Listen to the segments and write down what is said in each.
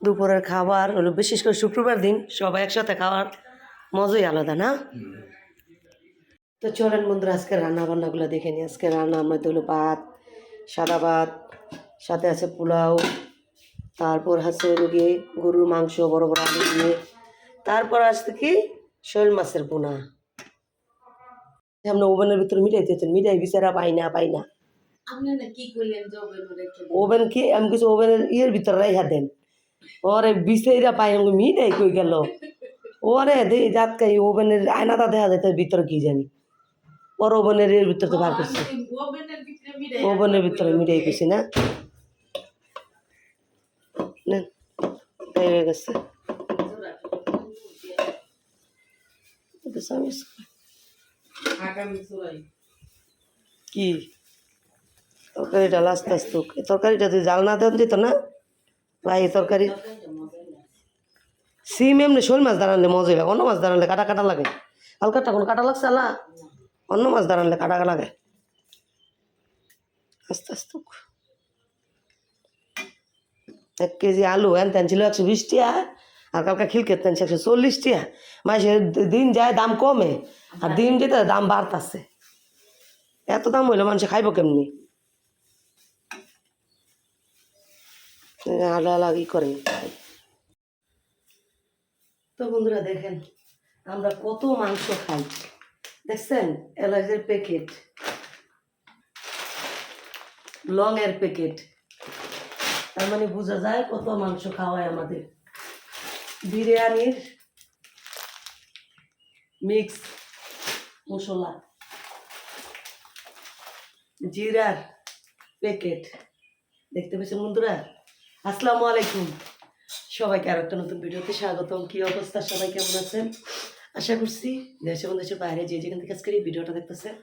দুপুরের খাবার হলো বিশেষ করে শুক্রবার দিন সবাই একসাথে খাওয়ার মজাই আলাদা না? তো চলেন বন্ধুরা আজকে রান্না বান্নাগুলো দেখে নিই। আজকে রান্না আমার হলো ভাত সাদা ভাত সাথে আছে পোলাও তারপর আছে হলো গিয়ে গরুর মাংস বড় বড় আলু দিয়ে। তারপর আসছে কি? শৈল মাছের পোনা আমরা ওভেনের ভিতরে মিটাই দিয়েছেন মিটাই বিচারা পাই না পাই না। ওভেন কি? আমি কিছু ওভেনের ইয়ের ভিতরে রাইহা দেন। ওরে বিছাইরা পাই আমি মিটাই কই গেল? ওরে দে জাত কাই ওভেনের আয়নাটা দেখা যায় তার ভিতরে কি জানি? ওর ওভেনের এর ভিতরে তো বার করছে। ওভেনের ভিতরে মিটাই করছি না? হয়ে গেছে। কি? তরকারিটা আস্তে আস্তে তরকারিটা যদি জাল না দেন দিত না? ভাই তরকারি সিম এমনি শোল মাছ দাঁড়ালে মজাই লাগে অন্য মাছ দাঁড়ালে কাটা কাটা লাগে। হালকা তখন কাটা লাগছে না, অন্য মাছ দাঁড়ালে কাটা কাটা লাগে। আস্তে আস্তে এক কেজি আলু এন তেন ছিল একশো বিশ টিয়া, আর কালকে খিলকে তেন একশো চল্লিশ টিয়া। মাসের দিন যায় দাম কমে, আর দিন যেতে দাম বাড়তাছে। এত দাম হইলে মানুষ খাইব কেমনি? আলা আলাগি করেন। তো বন্ধুরা দেখেন, আমরা কত মাংস খাই। দেখছেন? এলাচের প্যাকেট লং এর প্যাকেট তার মানে বোঝা যায় কত মাংস খাওয়ায় আমাদের। বিরিয়ানির মিক্স মশলা, জিরার প্যাকেট দেখতে পেয়েছেন বন্ধুরা? আসসালামু আলাইকুম। সবাইকে আর একটা নতুন ভিডিওতে স্বাগতম। কি অবস্থা? সবাই কেমন আছেন? আশা করছি দেশে এবং দেশের বাইরে যে যেখান থেকে আজকের এই ভিডিওটা দেখতেছেন,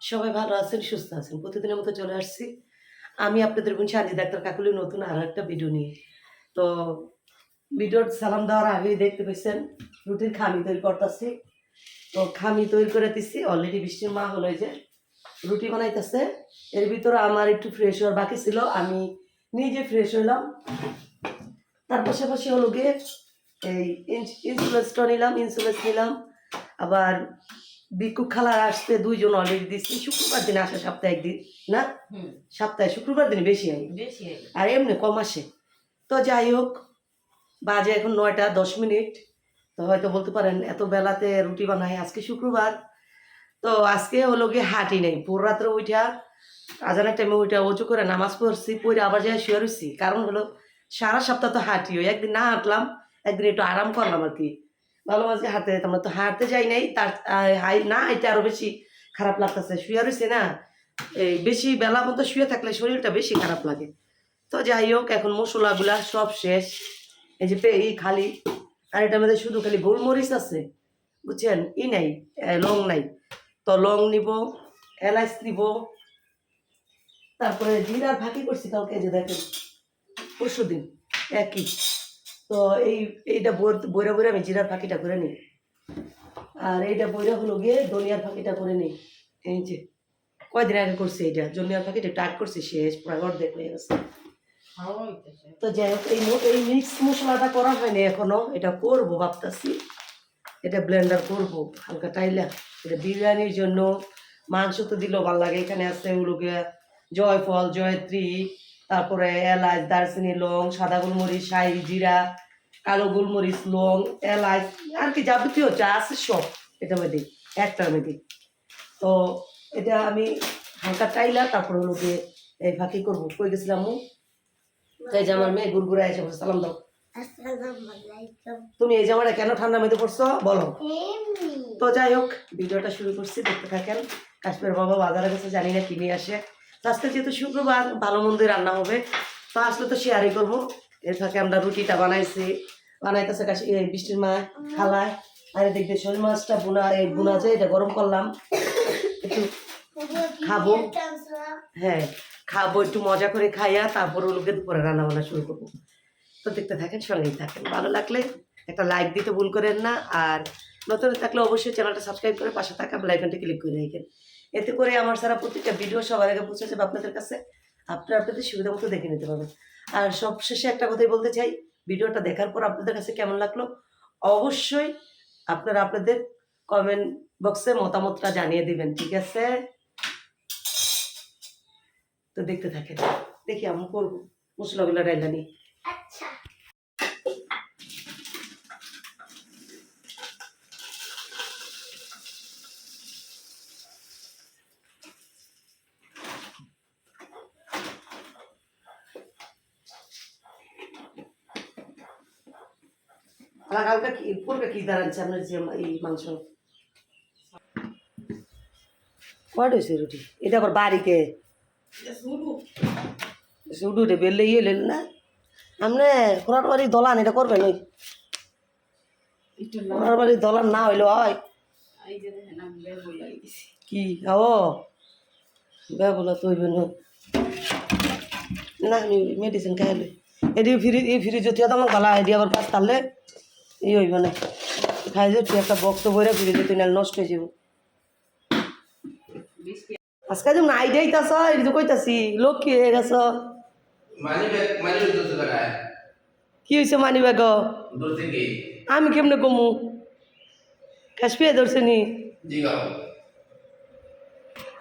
সবাই ভালো আছেন, সুস্থ আছেন। প্রতিদিনের মতো চলে আসছি। আমি আপনাদের বোন সাজি ডাক্তার কাকুলি নতুন আরও একটা ভিডিও নিয়ে। তো ভিডিওর সালাম দেওয়ার আগেই দেখতে পেয়েছেন রুটির খামি তৈরি করতেছি। তো খামি তৈরি করে দিচ্ছি অলরেডি বৃষ্টির মা হলো যে। রুটি বানাইতেছে। এর ভিতরে আমার একটু ফ্রেশ হওয়ার বাকি ছিল। আমি নিজে ফ্রেশ হইলাম। তার পাশাপাশি হলো গিয়ে এই ইন্সুলেন্সটা নিলাম ইন্সুলেন্স নিলাম। আবার বিক্ষু খালার আসতে দুইজন অলরেডি দিচ্ছি শুক্রবার দিন আসে সপ্তাহে একদিন না? সপ্তাহে শুক্রবার দিন বেশি হয়। আর এমনি কম আসে। তো যাই হোক বাজে এখন নয়টা দশ মিনিট। তো হয়তো বলতে পারেন এত বেলাতে রুটি বানাই আজকে শুক্রবার। তো আজকে হলো গিয়ে হাঁটি নেই। ভোর রাত্রে উঠা আজানের টাইমে ওইটা উঁচু করে নামাজ পড়ছি, পড়ে আবার যাই শুয়ে রয়েছি কারণ হলো, সারা সপ্তাহ তো হাঁটি, ওই একদিন না হাঁটলাম, একদিন একটু আরাম করলাম আর কি। ভালো মাঝে হাঁটতে যেতাম তো হাঁটতে যাই নাই, তার হাই না, এটা আরও বেশি খারাপ লাগতেছে। শুয়ে রয়েছে না, এই বেশি বেলা মতো শুয়ে থাকলে শরীরটা বেশি খারাপ লাগে। তো যাই হোক, এখন মশলাগুলা সব শেষ। এই যে এই খালি, আর এটার মধ্যে শুধু খালি গোলমরিচ আছে, বুঝছেন? ই নাই লং নাই। তো লং নিব, এলাচ নিব তারপরে জিরার ফাঁকি করছি কালকে যে দেখেন পরশু দিন একই। তো এই এইটা বইরা বইরা আমি জিরার ফাঁকিটা করে নিই। আর এইটা বইরা হলো গিয়ে ধনিয়ার ফাঁকিটা করে নিই। এই যে কয়দিন আগে করছি এইটা? ধনিয়ার ফাঁকিটা টাক করছি শেষ প্রায় অর্ধেক হয়ে গেছে। তো যাই হোক এই এই মিক্স মশলাটা করা হয়নি এখনও এটা করব ভাবতাছি। এটা ব্লেন্ডার করব হালকা টাইলা এটা বিরিয়ানির জন্য মাংস তো দিলেও ভালো লাগে এখানে আছে ওগুলোকে জয়ফল জয়ত্রী তারপরে এলাচ দারচিনি লং সাদা গোলমরিচ শাহি জিরা কালো গোলমরিচ লং এলাচ আর কি যাবতীয় যা আছে সব এটা মধ্যে একটার মধ্যে তো এটা আমি হালকা টাইলা তারপর হলো গিয়ে এই ফাঁকি করব। কই গেছিলাম এই যে আমার মেয়ে গুড়গুড়া এসে বসে সালাম দাও। তুমি এই জামাটা কেন ঠান্ডা মেতে পড়ছো? বলো। তো যাই হোক ভিডিওটা শুরু করছি দেখতে থাকেন। কাশ্মীর বাবা বাজারে গেছে জানি না কিনে আসে। আজকে যেহেতু শুক্রবার, ভালো মন্দির রান্না হবে, তো আসলে তো শেয়ারই করব। এর ফাঁকে আমরা রুটিটা বানাইছি। বানাইতেছে এই বৃষ্টির মা খালায়। আর দেখবে শোল মাছটা বোনা এই বোনা যে এটা গরম করলাম। একটু খাব। হ্যাঁ খাব, একটু মজা করে খাইয়া তারপর ওগুলোকে দুপুরে রান্না বান্না শুরু করব। তো দেখতে থাকেন, সঙ্গেই থাকেন। ভালো লাগলে একটা লাইক দিতে ভুল করেন না। আর নতুন থাকলে অবশ্যই চ্যানেলটা সাবস্ক্রাইব করে পাশে থাকা বেলাইকনটি ক্লিক করে রাখেন। এতে করে আমার সারা প্রত্যেকটা ভিডিও সবার আগে পৌঁছে যাবে আপনাদের কাছে, আপনারা আপনাদের সুবিধা মতো দেখে নিতে পারবেন। আর সব শেষে একটা কথাই বলতে চাই, ভিডিওটা দেখার পর আপনাদের কাছে কেমন লাগল? অবশ্যই আপনারা আপনাদের কমেন্ট বক্সে মতামতটা জানিয়ে দিবেন, ঠিক আছে? তো দেখতে থাকেন। দেখি আমি করব। মশলাগুলো ডাইলা কালকে কি পূর্বে কি দাঁড়াচ্ছে আপনার যে এই মাংস? কয়টা হয়েছে রুটি? এটা আবার বাড়িকে রে বেললে ইয়ে লেন না। আপনি খোরার বাড়ি দলান এটা করবেন ওই? খোরার বাড়ি দলান না হইলে হয়। কি? ও বেবলা তো হইবে না। আমি মেডিসিন খাইলে এটি ফ্রি এই ফ্রিজ টিয়া তোমার গলা এটি আবার পাঁচ তাহলে ই হইব না খাই যে তুই একটা বক্স বইরা ফ্রিজে তুই নষ্ট হয়ে যাব। আজকে যেমন আইডিয়াই তাছ এটি তো কইতাছি লোক কি হয়ে গেছ। কি হয়েছে মানি ব্যাগ? আমি কেমনে কমু? কাশ্মীর ধরছে নি।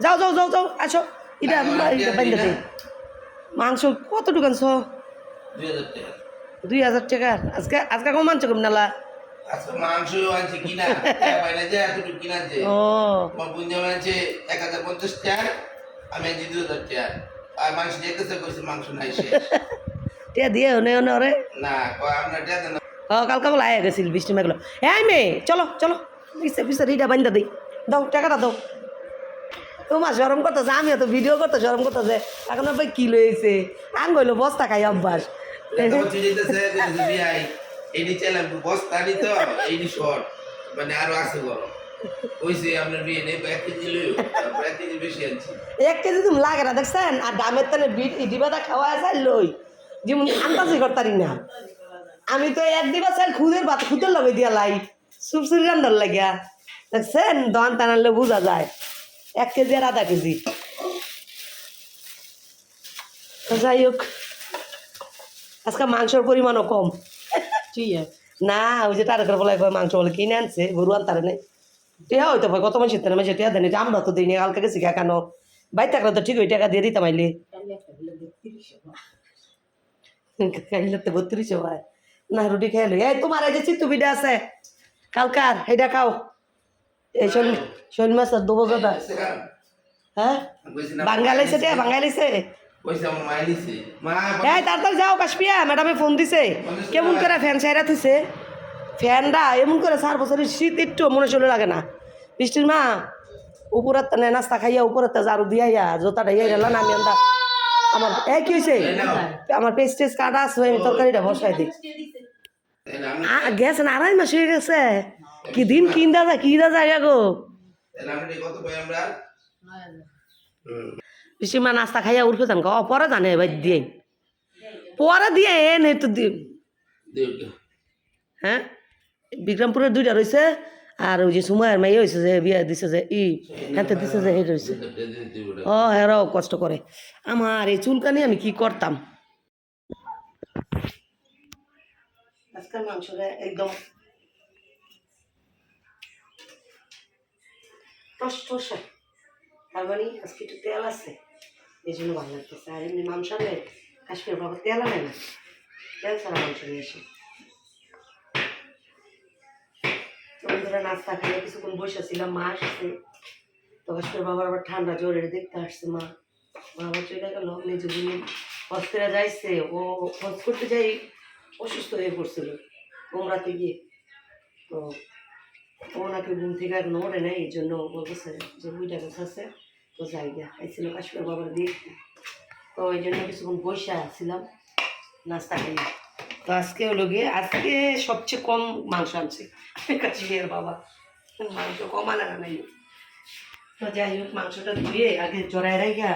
যাও যাও যাও যাও, আসো। এটা মাংস কত দোকান ছ দুই হাজার টাকা। দুই হাজার টাকার আজকে আজকে কম মাংস কম নালা? ও। আমি টিয়া দিয়ে ওরে। ও কালকে বলে আয়া গেছিল বৃষ্টি মেঘলো। এই মেয়ে চলো চলো। পিসে পিসে রিটা বাইন্দা দিই দাও টাকাটা দাও। তোমার সরম করতেছে আমিও তো ভিডিও করতে সরম করতেছে। এখন ভাই কি লয়েছে আং গইলো বস্তা খাই অভ্যাস। এইটি চাইলাম বস্তা এইটি শর্ট মানে আরও আছে গরম কইছে আপনার বিয়ে নেই এক কেজি লইও। তারপর এক কেজি বেশি আনছি। এক কেজি তুমি লাগে না দেখছেন? আর দামের তানে ডিবাটা খাওয়া আছে লই। যেমন আন্দাজি করতারি না। আমি তো এক দিবা চাই খুদের ভাত খুদের লগে দিয়া লাই। সুপসুরি রান্নার লাগিয়া। দেখছেন? দন টানালে বোঝা যায়। এক কেজি আর আধা কেজি। যাই হোক। আজকে মাংসের পরিমাণও কম। ঠিক আছে না ওই যে টারকের বলে মাংস বলে কিনে আনছে গরু আনতারে নেই টিয়া হইতো ভাই কত মানুষের তারা মানুষের টিয়া দেয়নি আমরা তো দিই কালকে গেছি কেন? বাই থাকলে তো ঠিক ওই টাকা দিয়ে দিতাম আইলে। খাইলে তো বত্রিশে ভাই। না রুটি খাই লো এই তোমার এই যে চিত্তু বিডা আছে কালকার এইটা খাও। এই শোল শোল মাছের দু বজাটা হ্যাঁ? না বাঙ্গালাইছে টিয়া বাঙ্গালাইছে এই তাড়াতাড়ি যাও কাশপিয়া ম্যাডামে ফোন দিছে। কেমন করে ফ্যান সাইরা থুইছে? ফ্যানটা এমন করে চার বছরের শীত একটু মনে চলে লাগে না। বৃষ্টির মা উপরের তানে নাস্তা খাইয়া উপরের তা ঝাড়ু দিয়া ইয়া জোতাটা ইয়ে গেল না আমি আন্দা আমার এই কি হয়েছে আমার পেস্ট টেস্ট কাটা আছে আমি তরকারিটা বসাই দিই। গেছে না আড়াই মাস হয়ে গেছে। কি দিন কিনদা যায় কি যায় গো? তাই না আমি কত পাই আমরা হুম বৃষ্টির মা নাস্তা খাইয়া উঠে যান গো। পরে জানে এবার দিয়ে পরে দিয়ে এন তো দিন দেউটা হ্যাঁ বিক্রমপুরের দুইটা রয়েছে আর ওই যে সুমায়ের মেয়ে হয়েছে যে বিয়ে দিছে যে ই হাতে দিছে যে হেঁটে রয়েছে ও হেরাও কষ্ট করে। আমার এই চুলকানি আমি কি করতাম? আজকাল মাংসটা একদম। টস টসা। তার মানে আজকে একটু তেল আছে। এই জন্য ভালো লাগতেছে। আর এমনি মাংস আনলে কাশ্মীর বাবা তেল আনে না। তেল ছাড়া মাংস নিয়ে আসে। বন্ধুরা, নাস্তা খাইয়ে কিছুক্ষণ বসেছিলাম, মা আসছে। তো কাশ্মীর বাবার আবার ঠান্ডা জোরে দেখতে আসছে, মা। মা আবার চলে গেল নিজে বুনি হস্পিটালে যাইছে। ও হজ করতে যাই অসুস্থ হয়ে পড়ছিল ওমরাতে গিয়ে। তো ও নাকি ঘুম থেকে এখন ওঠে নেই, এই জন্য বলতেছে যে বুইটা গাছ আছে? তো গিয়া আইছিল কাশ্মীর বাবার দিয়ে তো ওই জন্য কিছুক্ষণ বসে আসছিলাম নাস্তা খাই তো আজকে হলো গিয়ে, আজকে সবচেয়ে কম মাংস আনছে কাশ্মীর বাবা। মাংস কম আনা নাই। তো যাই হোক, মাংসটা ধুয়ে আগে জড়াই রাখা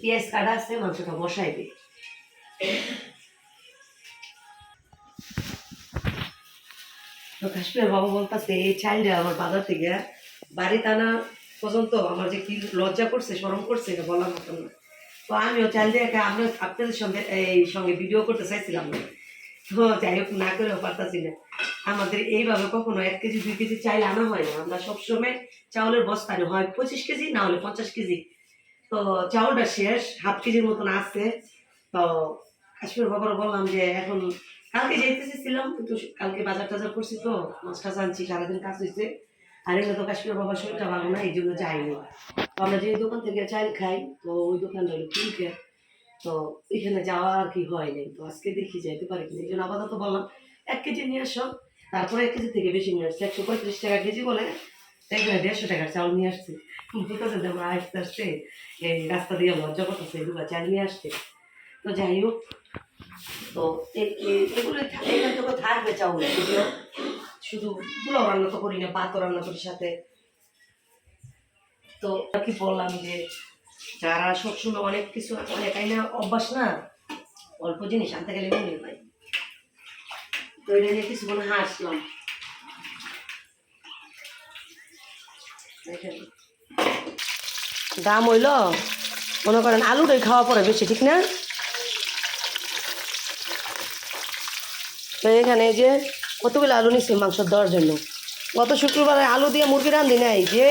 পেঁয়াজ কাটা আছে, মাংসটা বসাই দিই। তো কাশ্মীর বাবা বলতেছে, এই চাইল্ডে আমার বাজার থেকে বাড়িতে আনা পর্যন্ত আমার যে কি লজ্জা করছে, শরম করছে, এটা বলার মতন না। তো আমিও চাইল দিয়ে আমরা আপনাদের সঙ্গে, এই সঙ্গে ভিডিও করতে চাইছিলাম। না তো যাই হোক, না করেও পারতাছি না। আমাদের এইভাবে কখনো এক কেজি, দুই কেজি চাইলে আনা হয় না। আমরা সবসময় চাউলের বস্তা হয় পঁচিশ কেজি, না হলে পঞ্চাশ কেজি। তো চাউলটা শেষ, হাফ কেজির মতন আসছে তো কাশ্মীর বাবার বললাম যে, এখন কালকে যেতেছিলাম কিন্তু কালকে বাজার টাজার করছি তো মাছ টাছ আনছি, সারাদিন কাজ হয়েছে আর এগুলো তো কাশ্মীর বাবার শরীরটা ভালো না, এই জন্য যাইনি। আমরা যে দোকান থেকে চাল খাই, তো ওই দোকানটা হলো কিনকে তো এখানে যাওয়া আর কি হয় নাই, তো আজকে দেখি যাইতে পারি কিনা, এই জন্য আপাতত বললাম, এক কেজি নিয়ে আসো। তারপরে এক কেজি থেকে বেশি নিয়ে আসছে, একশো পঁয়ত্রিশ টাকা কেজি বলে জন্য দেড়শো টাকার চাউল নিয়ে আসছে। বুঝতেছে যে আমরা আসতে আসতে এই রাস্তা দিয়ে লজ্জা করতেছে দুবার চাল নিয়ে আসছে। তো যাই হোক, তো এগুলো এখান থেকে থাকবে চাউল শুধু পোলাও রান্না তো করি না, ভাতও রান্না করি সাথে। তো কি বললাম যে, যারা সবসময় অনেক কিছু অনেক আইনা অভ্যাস না, অল্প জিনিস আনতে গেলে মনে হয় তো এটা নিয়ে কিছু মনে হাসলাম। দাম হইল, মনে করেন আলুটাই খাওয়া পড়ে বেশি, ঠিক না? তো এখানে যে কতগুলো আলু নিচ্ছি মাংস দেওয়ার জন্য। গত শুক্রবারে আলু দিয়ে মুরগি রান্ধি নাই, যে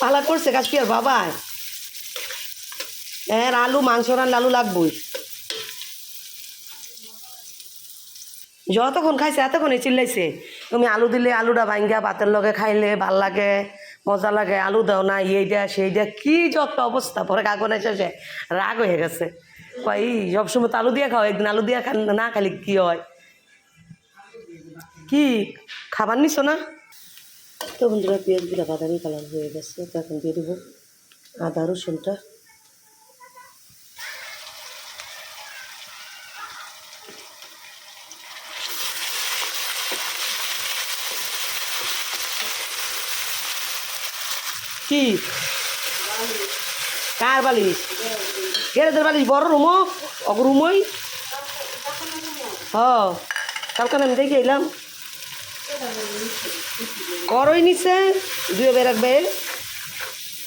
পালা করছে কাশ্মীর বাবা হ্যাঁ আলু, মাংস রান্না আলু লাগবই। যতক্ষণ খাইছে এতক্ষণই চিল্লাইছে, তুমি আলু দিলে আলুটা ভাঙ্গা, ভাতের লগে খাইলে ভালো লাগে, মজা লাগে, আলু দাও না এইটা সেইটা কি যত অবস্থা, পরে কাগজ এসে রাগ হয়ে গেছে। কই সবসময় তো আলু দিয়ে খাও, একদিন আলু দিয়ে না খালি কি হয়? কি? খাবার নিছো না? তো বন্ধুরা পেঁয়াজগুলো বাদামি কালার হয়ে গেছে তো এখন দিয়ে দেবো আদা রসুনটা। কি? কার বালিশ? গেরেদের বালিশ বড় রুমো অগ রুমই হ কালকে আমি দেখে এলাম। করই নিছে দুয়ে বেরাক বে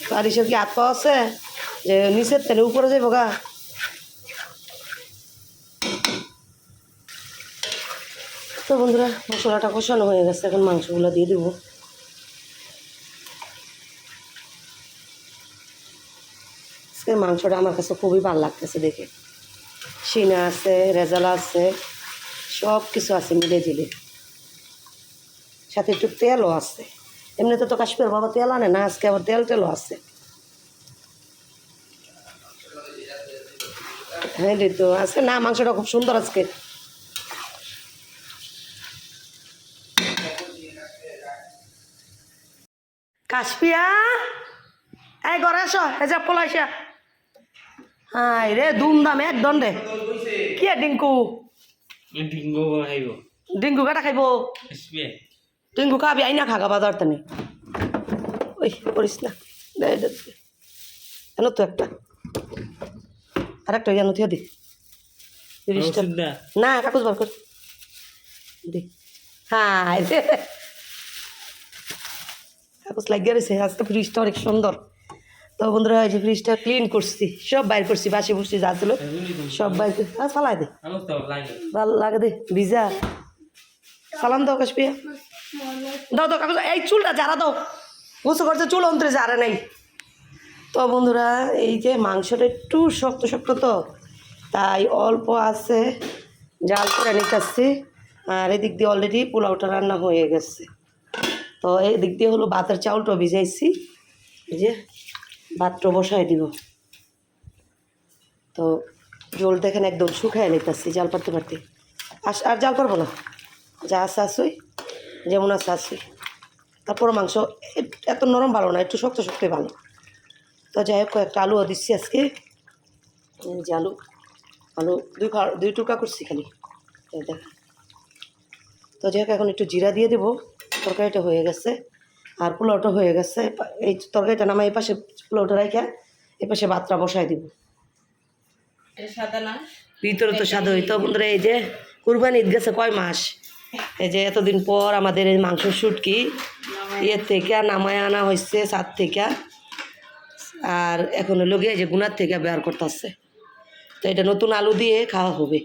বালিশের কি হাত আছে? যে নিচের তেলে উপরে যাইব গা। তো বন্ধুরা, মশলাটা কষানো হয়ে গেছে, এখন মাংসগুলো দিয়ে দেবো। আজকের মাংসটা আমার কাছে খুবই ভালো লাগতেছে দেখে। সিনা আছে, রেজালা আছে সব কিছু আছে মিলে জিলে। সাথে একটু তেলও আছে। এমনিতে তো কাশ্মীর বাবা তেল আনে না আজকে আবার তেল টেলও আছে। হ্যাঁ রে তো আজকে না মাংসটা খুব সুন্দর আজকে। কাশপিয়া এই ঘরে আসো এই যে পলাইসা হাই রে ধুমধাম এক দণ্ডে কি ডিঙ্কু? ডিঙ্গো খাইব। ডিঙ্কু কাটা খাইব? ডিঙ্কু খাবি আইনা খাগা বাজার তেনে। ওই করিস না। এনো তো একটা। আর একটা এনো থিয়া দি। না কাগজ বার কর। দি। হ্যাঁ রে। কাগজ লাগিয়ে রয়েছে আজকে ফ্রিজটা অনেক সুন্দর। তো বন্ধুরা এই যে ফ্রিজটা ক্লিন করছি। সব বাইর করছি বাসি বুসি যা ছিল। সব বাইর ফালাই দে। ভালো লাগে দে ভিজা। সালাম দাও কাশপিয়া দাও দাও, কাগজ, এই চুলটা যারা দাও। গোসল করছে চুল অন্তরে যারা নেই। তো বন্ধুরা, এই যে মাংসটা একটু শক্ত শক্ত তো, তাই অল্প আছে। জাল করে নিতেছি। আর এদিক দিয়ে অলরেডি পোলাওটা রান্না হয়ে গেছে। তো এই দিক দিয়ে হলো ভাতের চাউলটা ভিজাইছি। এই যে ভাতটা বসাই দিব। তো জল দেখেন একদম শুকায় নিতেছি জাল পারতে পারতে আর জাল পারব না। যা আছে আসুই। যেমন আছে আসুই তারপর মাংস এত নরম ভালো না একটু শক্ত শক্তই ভালো। তো যাই হোক কয়েকটা আলুও দিচ্ছি আজকে। যে আলু আলু দুই দুই টুকা করছি খালি। দেখ। তো যাই হোক এখন একটু জিরা দিয়ে দেবো। তরকারিটা হয়ে গেছে। আর পোলাওটা হয়ে গেছে। এই তরকারিটা নামাই এই পাশে পোলাওটা রাখা এই পাশে ভাতটা বসাই দিব। সাদা ভিতরে তো স্বাদ হইতো। বন্ধুরা এই যে কুরবানি ঈদ গেছে কয় মাস? এই যে এতদিন পর আমাদের এই মাংস শুটকি ইয়ের থেকে নামায় আনা হয়েছে সাত থেকে। আর এখন হলো গিয়ে যে গুনার থেকে বের করতেছে। তো এটা নতুন আলু দিয়ে খাওয়া হবে।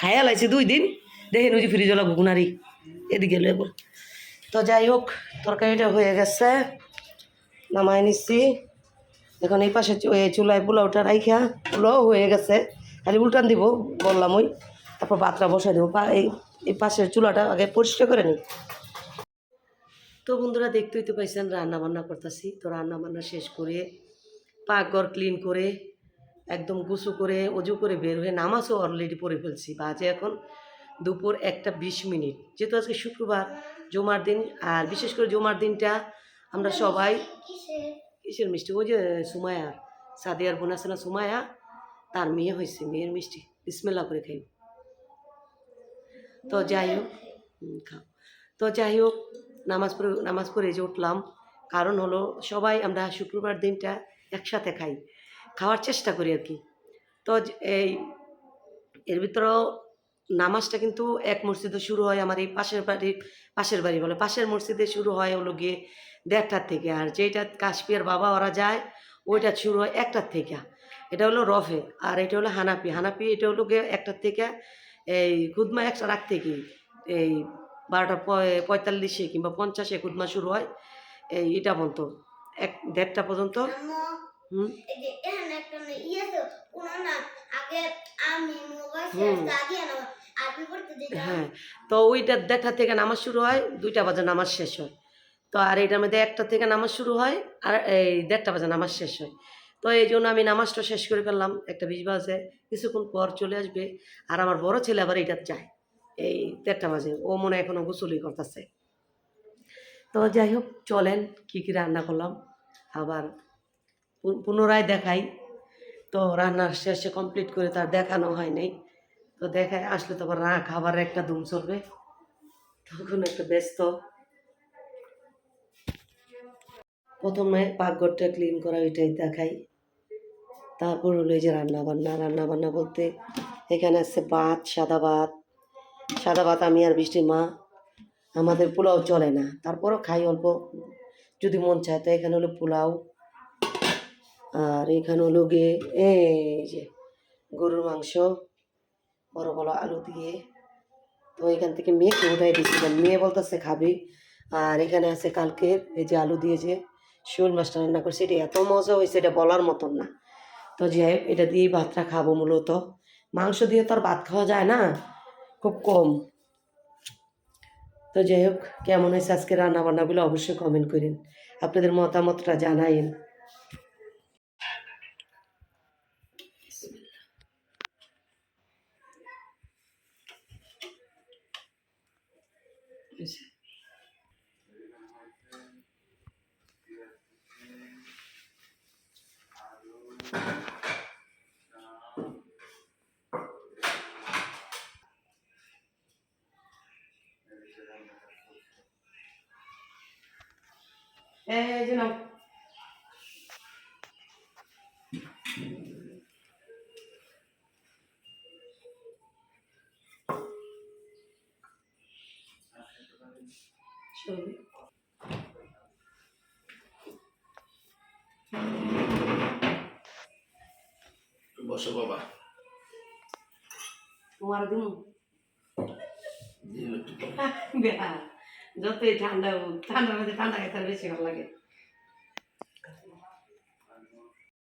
খাইয়া লাইছে দুই দিন, দেখে যে ফ্রিজ লাগবো গুনারি। এদিকে লেবো তো যাই হোক, তরকারিটা হয়ে গেছে। নামাই নিচ্ছি এখন এই পাশে চুলায় পোলাওটা রাইখা। পোলাও হয়ে গেছে। খালি উল্টান দিব, বললাম ওই। তারপর ভাতটা বসাই দেবো। এই পাশের চুলাটা আগে পরিষ্কার করে নিই। তো বন্ধুরা, দেখতেই তো পাইছেন রান্না বান্না করতেছি। তো রান্না বান্না শেষ করে পাকঘর ক্লিন করে, একদম গুছু করে, অজু করে বের হয়ে নামাজও অলরেডি পড়ে ফেলছি। বাজে এখন দুপুর একটা বিশ মিনিট। যেহেতু আজকে শুক্রবার, জমার দিন, আর বিশেষ করে জমার দিনটা আমরা সবাই কিসের মিষ্টি? ওই যে সুমায়া সাদিয়ার বোন আছে না সুমায়া তার মেয়ে হয়েছে, মেয়ের মিষ্টি। বিসমেল্লা করে খাই তো যাই হোক খাও। তো যাই হোক, নামাজ পড়ে নামাজ পড়ে যে উঠলাম, কারণ হলো সবাই আমরা শুক্রবার দিনটা একসাথে খাই, খাওয়ার চেষ্টা করি আর কি। তো এই, এর ভিতরেও নামাজটা কিন্তু এক মসজিদে শুরু হয়, আমার এই পাশের বাড়ির, পাশের বাড়ি বলে, পাশের মসজিদে শুরু হয় হলো গিয়ে দেড়টার থেকে, আর যেটা কাশ্মীর বাবা ওরা যায়, ওইটা শুরু হয় একটার থেকে। এটা হলো রফে, আর এটা হলো হানাপি হানাপি এটা হলো গিয়ে একটার থেকে এই খুদমা একটা রাখ থেকে এই বারোটা পঁয়- পঁয়তাল্লিশে কিংবা পঞ্চাশে খুদমা শুরু হয়, এই এটা পর্যন্ত। এক, দেড়টা পর্যন্ত। হুম। হ্যাঁ তো ওইটা দেড়টা থেকে নামাজ শুরু হয়, দুইটা বাজে নামাজ শেষ হয়। তো আর এইটার মধ্যে একটা থেকে নামাজ শুরু হয়, আর এই দেড়টা বাজে নামাজ শেষ হয়। তো এই জন্য আমি নামাজটা শেষ করে ফেললাম। একটা বিশ বাজে, কিছুক্ষণ পর চলে আসবে। আর আমার বড় ছেলে আবার এইটা চায় এই দেড়টা বাজে। ও মনে হয় এখনও গোসলই করতেছে। তো যাই হোক, চলেন কী কী রান্না করলাম। আবার পুনরায় দেখাই। তো রান্নার শেষে কমপ্লিট করে তার দেখানো হয় নাই। তো দেখায়, আসলে তো আবার খাবারের একটা ধুম চলবে। তখন একটা ব্যস্ত। প্রথমে পাকঘরটা ক্লিন করা, ওইটাই দেখাই। তারপর হলো এই যে রান্না বান্না রান্না বান্না বলতে এখানে আছে ভাত, সাদা ভাত। সাদা ভাত আমি আর বৃষ্টি মা, আমাদের পোলাও চলে না। তারপরও খাই অল্প, যদি মন চায়। তো এখানে হলো পোলাও, আর এখানে হলো গিয়ে এই যে গরুর মাংস, বড় বড় আলু দিয়ে। তো এখান থেকে মেয়েকে উঠাই দিয়েছিলাম। মেয়ে বলতেছে, খাবি। আর এখানে আছে কালকের এই যে আলু দিয়ে শোল মাছটা রান্না করছি, এটা এত মজা হয়েছে, এটা বলার মতন না। তো যাই এটা দিয়েই ভাতটা খাব মূলত। মাংস দিয়ে তো আর ভাত খাওয়া যায় না, খুব কম। তো যাই হোক, কেমন হয়েছে আজকে রান্না বান্নাগুলো অবশ্যই কমেন্ট করেন। আপনাদের মতামতটা জানাইন। এই যে নাও চলবে বসো বাবা। তোমার দিন একটু। বেহা যতই ঠান্ডা হোক ঠান্ডার মধ্যে ঠান্ডা খেতে বেশি ভালো লাগে।